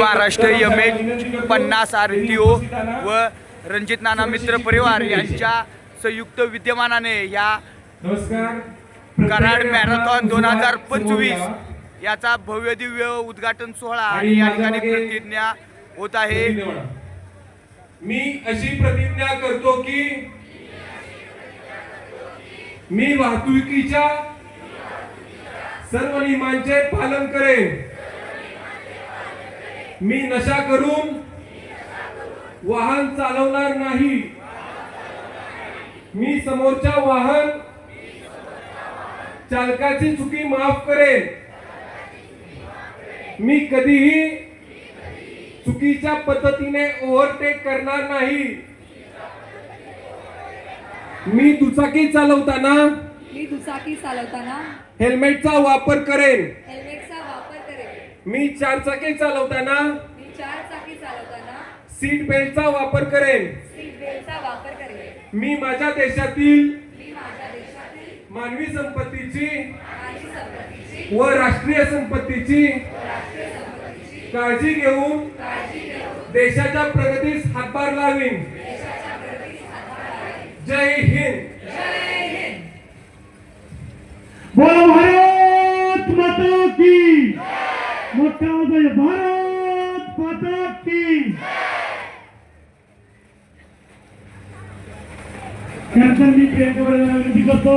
Maharashtra M H पन्नास R T O व रणजित नाना मित्र परिवार यांच्या संयुक्त विद्यमानाने या कराड मॅरेथॉन दोन हजार पंचवीस याचा भव्य दिव्य उद्घाटन सोहळा आणि या ठिकाणी प्रतिज्ञा होत आहे. मी अशी प्रतिज्ञा करतो की मी वाहतुकीच्या सर्व नियमांचे पालन करेन. मी नशा करून वाहन चालवणार नाही. मी समोरच्या वाहन चालकाची चुकी माफ करेन. मी कधीही चुकीच्या पद्धतीने ओव्हरटेक करणार नाही. मी दुचाकी चालवताना मी दुचाकी चालवताना हेल्मेटचा वापर करेन. हेल्मेटचा मी चारचाकी चालवताना मी चार चाकी चालवताना सीट बेल्टचा वापर करेन. सीट बेल्टचा वापर करेन. मी माझ्या देशातील मी माझ्या देशातील मानवी संपत्तीची व राष्ट्रीय संपत्तीची राष्ट्रीय संपत्तीची काळजी घेऊन काळजी घेऊन देशाच्या प्रगतीस हातभार लावीन. देशाच्या प्रगतीस हातभार लावेन. जय हिंद. করতে হবে ভারত মাতা কি? ক্যান্সার নিয়ে বিনতি করতো